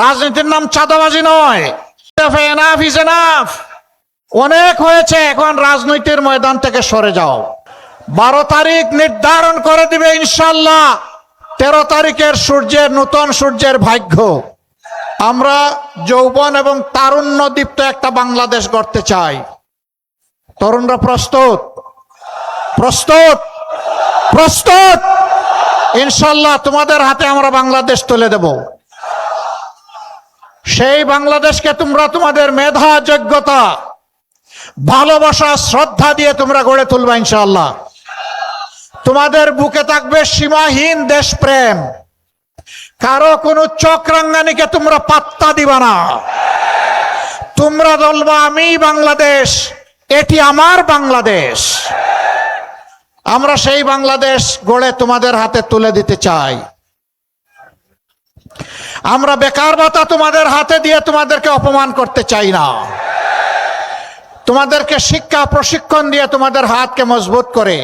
রাজনীতির নাম চাঁদাবাজি নয়। এনাফ ইজ এনাফ অনেক হয়েছে, এখন রাজনীতির ময়দান থেকে সরে যাও। বারো তারিখ নির্ধারণ করে দিবে ইনশাল্লাহ। তেরো তারিখের সূর্যের নূতন সূর্যের ভাগ্য। আমরা যৌবন এবং তারুণ্য দীপ্ত একটা বাংলাদেশ গড়তে চাই। তরুণরা প্রস্তুত? প্রস্তুত? প্রস্তুত? ইনশাল্লাহ তোমাদের হাতে আমরা বাংলাদেশ তুলে দেব। সেই বাংলাদেশকে তোমরা তোমাদের মেধা, যোগ্যতা, ভালোবাসা, শ্রদ্ধা দিয়ে তোমরা গড়ে তুলবা ইনশাল্লাহ তোমাদের বুকে থাকবে সীমাহীন দেশপ্রেম। কারও কোনো চক্রাঙ্গানিকে তোমরা পাত্তা দিবা না। তোমরা বলবা, আমি বাংলাদেশ, এটি আমার বাংলাদেশ। আমরা সেই বাংলাদেশ গড়ে তোমাদের হাতে তুলে দিতে চাই। আমরা বেকার ভাতা তোমাদের হাতে দিয়ে তোমাদেরকে অপমান করতে চাই না। তোমাদেরকে শিক্ষা প্রশিক্ষণ দিয়ে তোমাদের হাতকে মজবুত করে,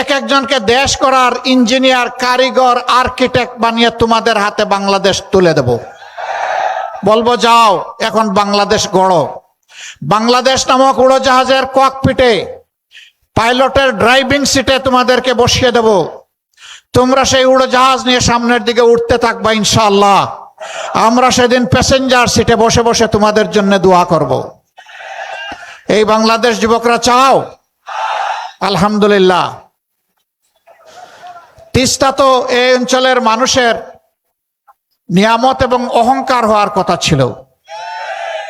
এক একজনকে দেশ করার ইঞ্জিনিয়ার, কারিগর, আর্কিটেক্ট বানিয়ে তোমাদের হাতে বাংলাদেশ তুলে দেব। বলব, যাও, এখন বাংলাদেশ গড়ো। বাংলাদেশ নামক উড়োজাহাজের ককপিটে পাইলটের ড্রাইভিং সিটে তোমাদেরকে বসিয়ে দেব। তোমরা সেই উড়োজাহাজ নিয়ে সামনের দিকে উঠতে থাকবা ইনশাল্লাহ আমরা সেদিন প্যাসেঞ্জার সিটে বসে বসে তোমাদের জন্য দোয়া করব। এই বাংলাদেশ যুবকরা চাও? আলহামদুলিল্লাহ। তিস্তা তো এই অঞ্চলের মানুষের নিয়ামত এবং অহংকার হওয়ার কথা ছিল।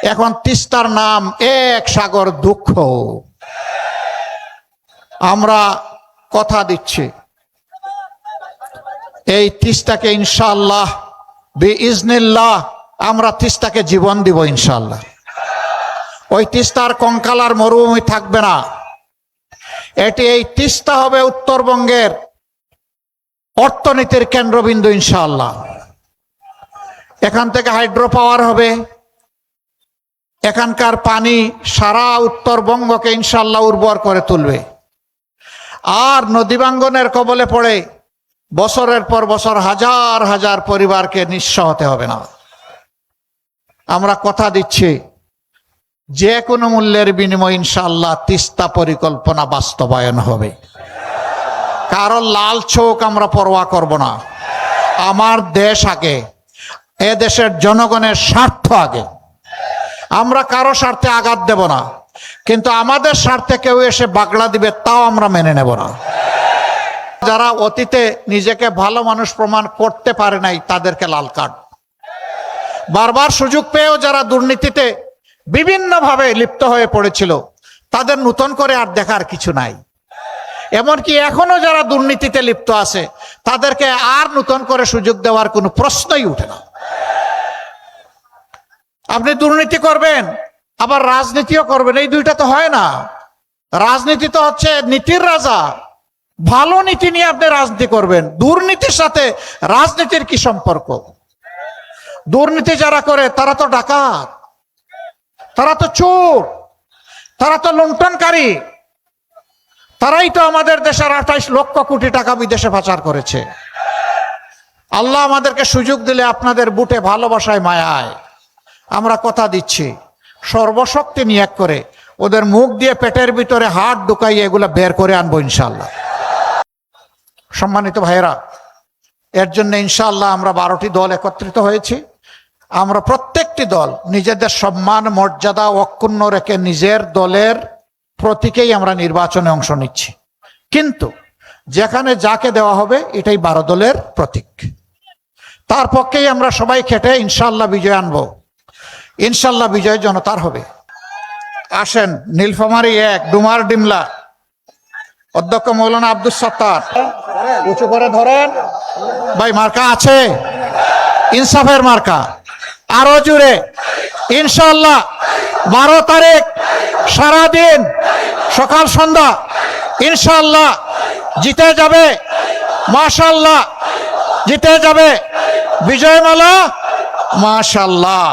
এখন তিস্তার নাম এক সাগর দুঃখ। আমরা কথা দিচ্ছি। এই তিস্তাকে ইনশাল্লাহ বি ইজনিল্লাহ আমরা তিস্তাকে জীবন দিব ইনশাল্লাহ ওই তিস্তার কঙ্কালার মরুভূমি থাকবে না। এটি এই তিস্তা হবে উত্তরবঙ্গের অর্থনীতির কেন্দ্রবিন্দু ইনশাল্লাহ এখান থেকে হাইড্রো পাওয়ার হবে। এখানকার পানি সারা উত্তরবঙ্গকে ইনশাল্লাহ উর্বর করে তুলবে। আর নদীবাঙ্গনের কবলে পড়ে বছরের পর বছর হাজার হাজার পরিবারকে নিঃস্ব হতে হবে না। আমরা কথা দিচ্ছি, যে কোনো মূল্যের বিনিময় ইনশাল্লাহ তিস্তা পরিকল্পনা বাস্তবায়ন হবে। কারও লাল চোখ আমরা পরোয়া করব না। আমার দেশ আগে, এ দেশের জনগণের স্বার্থ আগে। আমরা কারও স্বার্থে আঘাত দেব না, কিন্তু আমাদের স্বার্থে কেউ এসে বাগড়া দিবে তাও আমরা মেনে নেব না। যারা অতীতে নিজেকে ভালো মানুষ প্রমাণ করতে পারে নাই, তাদেরকে লাল কার্ড। বারবার সুযোগ পেয়েও যারা দুর্নীতিতে বিভিন্নভাবে লিপ্ত হয়ে পড়েছিল, তাদের নূতন করে আর দেখার কিছু নাই। এমনকি এখনও যারা দুর্নীতিতে লিপ্ত আছে, তাদেরকে আর নূতন করে সুযোগ দেওয়ার কোনো প্রশ্নই উঠে না। আপনি দুর্নীতি করবেন, আবার রাজনীতিও করবেন, এই দুইটা তো হয় না। রাজনীতি তো হচ্ছে নীতির রাজা। ভালো নীতি নিয়ে আপনি রাজনীতি করবেন। দুর্নীতির সাথে রাজনীতির কি সম্পর্ক? দুর্নীতি যারা করে, তারা তো ডাকাত, তারা তো চোর, তারা তো লুণ্ঠনকারী। তারাই তো আমাদের দেশের আঠাইশ লক্ষ কোটি টাকা বিদেশে পাচার করেছে। আল্লাহ আমাদেরকে সুযোগ দিলে আপনাদের বুটে ভালোবাসায় মায়ায়। আমরা কথা দিচ্ছি, সর্বশক্তি নিয়োগ করে ওদের মুখ দিয়ে পেটের ভিতরে হাত ঢুকাইয়ে এগুলো বের করে আনব ইনশাল্লাহ সম্মানিত ভাইয়েরা, এর জন্য ইনশাল্লাহ আমরা বারোটি দল একত্রিত হয়েছি। আমরা প্রত্যেকটি দল নিজেদের সম্মান, মর্যাদা অক্ষুণ্ণ রেখে নিজের দলের প্রতীকেই আমরা নির্বাচনে অংশ নিচ্ছি। কিন্তু যেখানে যাকে দেওয়া হবে, এটাই বারো দলের প্রতীক। তার পক্ষেই আমরা সবাই খেটে ইনশাল্লাহ বিজয় আনব। ইনশাল্লাহ বিজয় জনতার হবে। আসেন, নীলফামারি এক, ডুমার ডিমলা। অধ্যক্ষ মৌলানা আব্দুল সত্তার। উঁচু করে ধরেন। ভাই, মার্কা আছে। ইনসাফের মার্কা। আরও জুড়ে ইনশাল্লাহ বারো তারিখ সারাদিন সকাল সন্ধ্যা ইনশাল্লাহ জিতে যাবে। মাশাল্লাহ জিতে যাবে। বিজয়মালা মাশাল্লাহ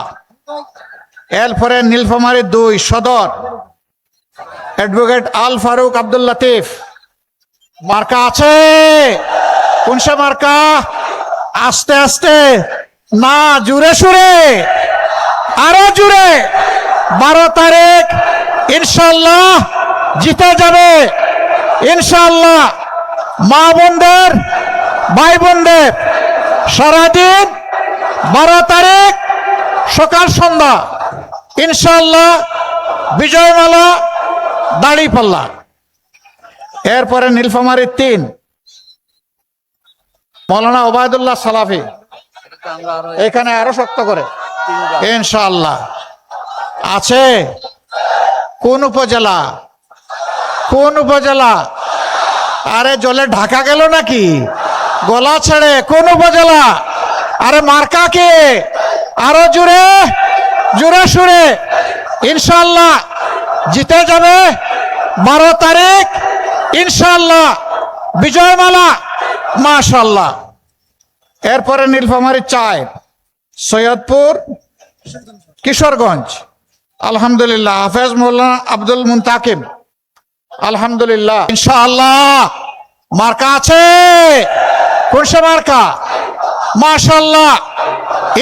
এরপরে নীলফামারী দুই সদর। অ্যাডভোকেট আল ফারুক আব্দুল লতিফ। মার্কা আছে। কোন সে মার্কা? আস্তে আস্তে। না, জুড়ে সুরে আরও জুড়ে। বারো তারিখ ইনশাল্লাহ জিতে যাবে। ইনশাল্লাহ মা বোনদের, ভাই বোনদের সারাদিন বারো তারিখ সকাল সন্ধ্যা। ইনশাল্লাহ বিজয়মালা দাড়ি পাল্লা এরপরে নীলফামারী তিন। মৌলানা ওবায়দুল্লাহ সালাফি। এখানে আরও শক্ত করে। ইনশাল্লাহ আছে কোন উপজেলা? কোন উপজেলা? আরে জলে ঢাকা গেল নাকি? গলা ছেড়ে, কোন উপজেলা? আরে মার্কা কে? আরও জুড়ে জুড়ে সুরে। ইনশাল্লাহ জিতে যাবে বারো তারিখ। ইনশাল্লাহ বিজয়মালা মাশাল্লাহ এরপরে নীলফামারী চায়, সৈয়দপুর, কিশোরগঞ্জ। আলহামদুলিল্লাহ, হাফেজ মোল্লানা আব্দুল মুন্তাকিব আলহামদুলিল্লাহ। ইনশাআল্লাহ। মার্কা আছে? কোন সে মার্কা? মাশাল্লাহ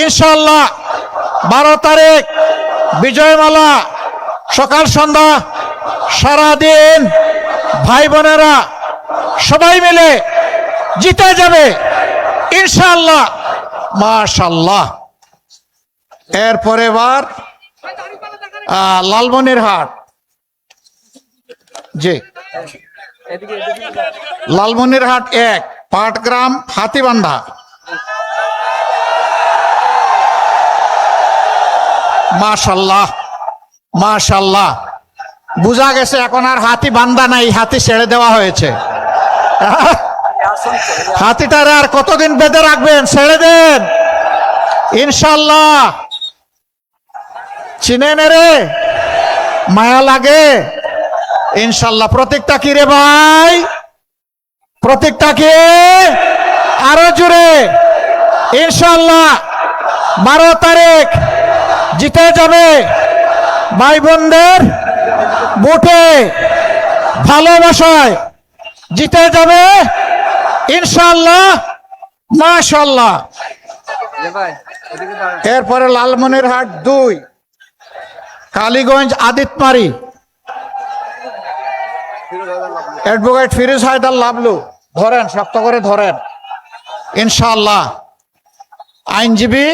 ইনশাল্লাহ বারো তারিখ, বিজয়মালা। সকাল সন্ধ্যা, সারাদিন ভাই বোনেরা সবাই মিলে জিতে যাবে ইনশাআল্লাহ। মাশাল্লাহ এরপরে এবার আহ, লালমনিরহাট জি। লালমনির হাট এক পাটগ্রাম হাতিবান্ধা। মাশাল্লাহ মাশাল্লাহ বুঝা গেছে এখন আর হাতি বান্ধা নাই হাতি ছেড়ে দেওয়া হয়েছে। হাতিটারে আর কতদিন বেঁধে রাখবেন? ছেড়ে দেন। ইনশাল্লাহ। চিনেন রে। মায়া লাগে। ইনশাল্লাহ। প্রতীকটা কি রে ভাই? প্রতীকটা কি? আরও জুড়ে ইনশাল্লাহ। বারো তারিখ। জিতে যাবে। ভাই বোনদের বুটে ভালোবাসায় জিতে যাবে ইনশাল্লাহ মাশাল্লাহ এরপরে লালমনিরহাট দুই, কালীগঞ্জ আদিতমারি। অ্যাডভোকেট ফিরোজ হায়দার লাভলু ধরেন, শক্ত করে ধরেন। ইনশাল্লাহ আইনজীবী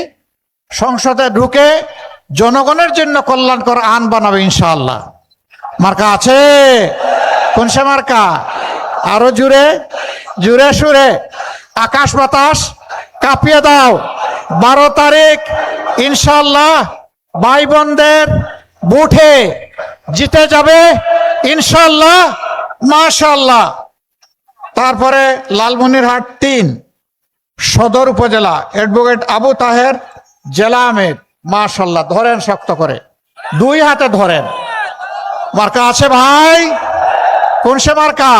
সংসদে ঢুকে জনগণের জন্য কল্যাণকর আন বানাবে ইনশাআল্লাহ। মার্কা আছে? কোন সে মার্কা? আরও জুড়ে জুড়ে সুরে। আকাশ বাতাস, কাঁপিয়ে দাও। বারো তারিখ ইনশাল্লাহ ভাই বোনদের বুঠে জিতে যাবে ইনশাল্লাহ মাশাল্লাহ তারপরে লালমনিরহাট তিন, সদর উপজেলা, অ্যাডভোকেট আবু তাহের, জেলা আহমেদ মাশাল্লাহ ধরেন শক্ত করে। দুই হাতে ধরেন। মার্কা আছে ভাই? কোন সে মার্কা?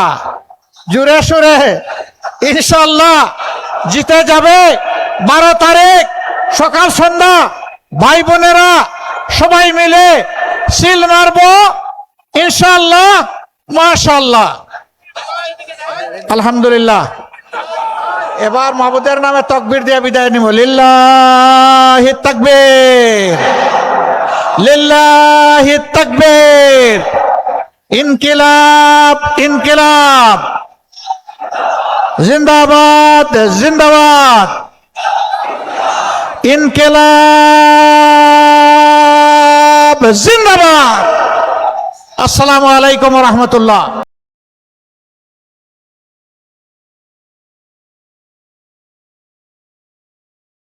জুড়ে সুরে। ইনশাল্লাহ জিতে যাবে বারো তারিখ সকাল সন্ধ্যা। ভাই বোনেরা সবাই মিলে সিল মারবো। ইনশাল্লাহ মাশাল্লাহ আলহামদুলিল্লাহ। এবার মাহবুদের নামে তকবির দিয়ে বিদায় নিব। লিল্লাহি তাকবীর। লিল্লাহি তাকবীর। ইনকিলাব ইনকিলাব। জিন্দাবাদ জিন্দাবাদ। ইনকিলাব জিন্দাবাদ। আসসালামু আলাইকুম রহমতুল্লাহ।